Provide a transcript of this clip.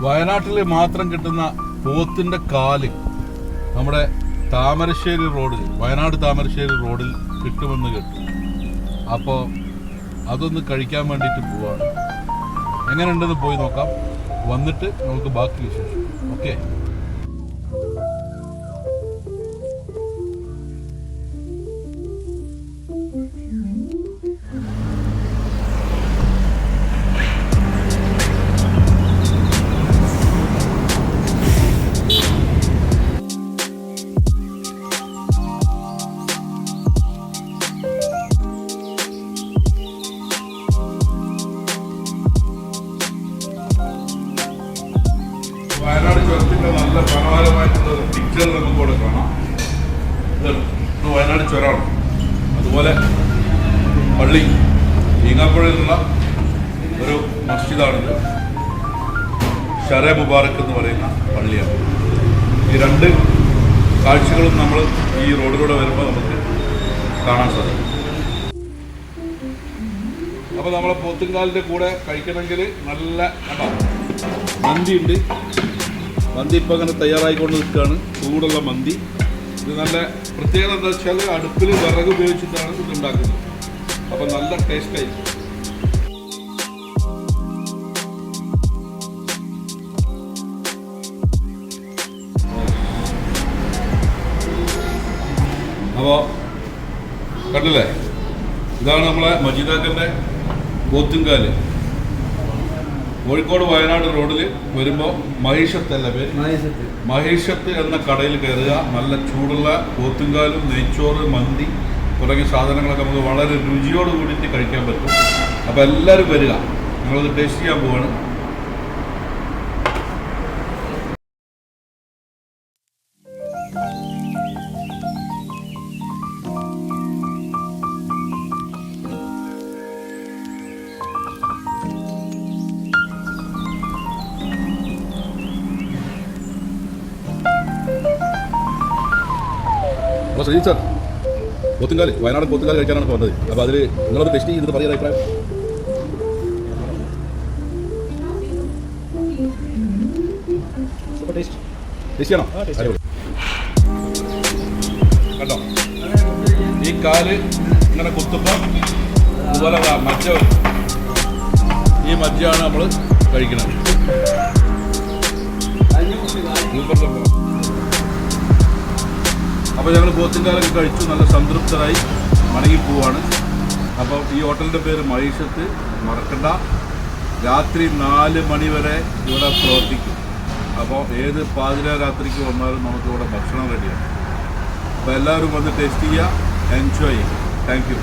വയനാട്ടിൽ മാത്രം കിട്ടുന്ന പോത്തിന്റെ കാൽ നമ്മുടെ താമരശ്ശേരി റോഡിൽ വയനാട് താമരശ്ശേരി റോഡിൽ കിട്ടുമെന്ന് കേട്ടു. അപ്പോൾ അതൊന്ന് കഴിക്കാൻ വേണ്ടിയിട്ട് പോവാണ്. എങ്ങനെയുണ്ടെന്ന് പോയി നോക്കാം. വന്നിട്ട് നമുക്ക് ബാക്കി വിശേഷം. ഓക്കെ? ചുരത്തിന്റെ നല്ല മനോഹരമായിട്ടുള്ള പിക്ചർ നമുക്ക് ഇവിടെ കാണാം. ഇത് വയനാട് ചുരമാണ്. അതുപോലെ പള്ളി ഈങ്ങാപ്പുഴയിൽ നിന്നുള്ള ഒരു മസ്ജിദാണിത്. ഷറേ മുബാറക്ക് എന്ന് പറയുന്ന പള്ളിയാണ്. ഈ രണ്ട് കാഴ്ചകളും നമ്മൾ ഈ റോഡിലൂടെ വരുമ്പോൾ നമുക്ക് കാണാൻ സാധിക്കും. അപ്പോൾ നമ്മളെ പോത്തുംകാലിന്റെ കൂടെ കഴിക്കണമെങ്കിൽ നല്ല നന്ദിയുണ്ട് മന്തി ഇപ്പം അങ്ങനെ തയ്യാറായിക്കൊണ്ട് നിൽക്കുകയാണ്. ചൂടുള്ള മന്തി. ഇത് നല്ല പ്രത്യേകത എന്താ വെച്ചാൽ അടുപ്പിൽ വിറക് ഉപയോഗിച്ചിട്ടാണ് ഇത് ഉണ്ടാക്കുന്നത്. അപ്പം നല്ല ടേസ്റ്റായിരിക്കും അപ്പോൾ കണ്ടില്ലേ? ഇതാണ് നമ്മളെ മജീദാക്കന്റെ പോത്തുംകാൽ കോഴിക്കോട് വയനാട് റോഡിൽ വരുമ്പോൾ മഹിഷത്തല്ല പേര്? മഹീഷത്ത് എന്ന കടയിൽ കയറുക നല്ല ചൂടുള്ള പോത്തുംകാലും നെയ്ച്ചോറ് മന്തി തുടങ്ങിയ സാധനങ്ങളൊക്കെ നമുക്ക് വളരെ രുചിയോട് കൂടിയിട്ട് കഴിക്കാൻ പറ്റും. അപ്പോൾ എല്ലാവരും വരിക. നിങ്ങളത് ടേസ്റ്റ് ചെയ്യാൻ പോവാണ്. അപ്പോൾ ശ്രീജിത് സാർ പോത്തുംകാൽ വയനാട് പോത്തുംകാൽ കഴിക്കാനാണ് ഇപ്പോൾ വന്നത്. അപ്പോൾ അതിൽ നിങ്ങളത് ടെസ്റ്റ് ചെയ്തിട്ട് പറയുന്ന അഭിപ്രായം. ടേസ്റ്റ്. ചെയ്യണം. കണ്ടോ? ഈ കാൽ ഇങ്ങനെ കുത്തുമ്പോൾ അതുപോലെ മജ്ജ ഈ മജ്ജയാണ് നമ്മൾ കഴിക്കുന്നത്. സൂപ്പർ സംഭവം അപ്പോൾ ഞങ്ങൾ പോത്തിൻകാലൊക്കെ കഴിച്ചു നല്ല സംതൃപ്തരായി മടങ്ങി പോവാണ്. അപ്പോൾ ഈ ഹോട്ടലിന്റെ പേര് മഹീഷത്ത് മറക്കണ്ട. രാത്രി നാല് മണി വരെ ഇവിടെ പ്രവർത്തിക്കും. അപ്പോൾ ഏത് പാതിര രാത്രിക്ക് വന്നാലും നമുക്ക് ഇവിടെ ഭക്ഷണം റെഡിയാണ്. അപ്പോൾ എല്ലാവരും വന്ന് ടേസ്റ്റ് ചെയ്യുക എൻജോയ് ചെയ്യുക താങ്ക് യു